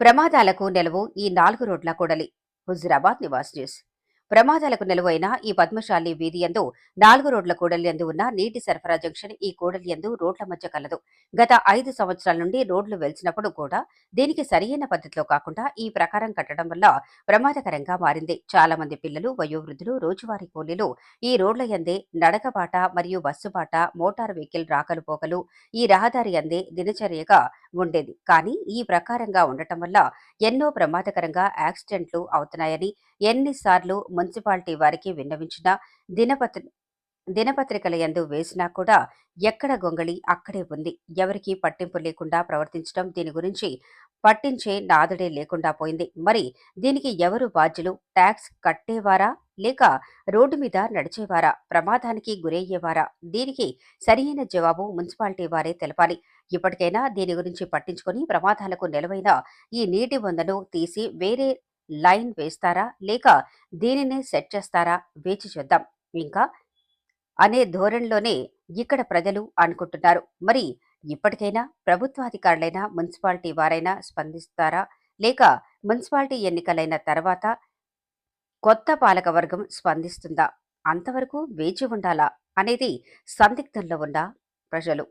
ప్రమాదాలకు నెలవు ఈ నాలుగు రోడ్ల కూడలి. హుజురాబాద్ నివాస్ న్యూస్. ప్రమాదాలకు నెలవైన ఈ పద్మశాలి వీధి యందు నాలుగు రోడ్ల కూడలి యందు ఉన్న నీటి సరఫరా జంక్షన్ ఈ కూడలి యందు రోడ్ల మధ్య కలదు. గత ఐదు సంవత్సరాల నుండి రోడ్లు వెలిచినప్పుడు కూడా దీనికి సరియైన పద్ధతిలో కాకుండా ఈ ప్రకారం కట్టడం వల్ల ప్రమాదకరంగా మారింది. చాలా మంది పిల్లలు వయోవృద్ధులు రోజువారీ కూలీలు ఈ రోడ్ల యందే నడకబాట మరియు బస్సుబాట మోటార్ వెహికల్ రాకలు పోకలు ఈ రహదారి అందే దినచర్యగా ఉండేది. కానీ ఈ ప్రకారంగా ఉండటం వల్ల ఎన్నో ప్రమాదకరంగా యాక్సిడెంట్లు అవుతున్నాయని ఎన్నిసార్లు మున్సిపాలిటీ వారికి విన్నవించినా దినపత్రి దినపత్రికల ఎందు వేసినా కూడా ఎక్కడ గొంగళి అక్కడే ఉంది. ఎవరికీ పట్టింపు లేకుండా ప్రవర్తించడం దీని గురించి పట్టించే నాదుడే లేకుండా పోయింది. మరి దీనికి ఎవరు బాధ్యులు? ట్యాక్స్ కట్టేవారా? లేక రోడ్డు మీద నడిచేవారా? ప్రమాదానికి గురయ్యేవారా? దీనికి సరియైన జవాబు మున్సిపాలిటీ వారే తెలపాలి. ఇప్పటికైనా దీని గురించి పట్టించుకొని ప్రమాదాలకు నిలవైన ఈ నీటి వందను తీసి వేరే లైన్ వేస్తారా? లేక దీనినే సెట్ చేస్తారా? వేచి చూద్దాం. ఇంకా అనే ధోరణిలోనే ఇక్కడ ప్రజలు అనుకుంటున్నారు. మరి ఇప్పటికైనా ప్రభుత్వాధికారులైనా మున్సిపాలిటీ వారైనా స్పందిస్తారా? లేక మున్సిపాలిటీ ఎన్నికలైన తర్వాత కొత్త పాలకవర్గం స్పందిస్తుందా? అంతవరకు వేచి ఉండాలా? అనేది సందిగ్ధంలో ఉన్న ప్రజలు.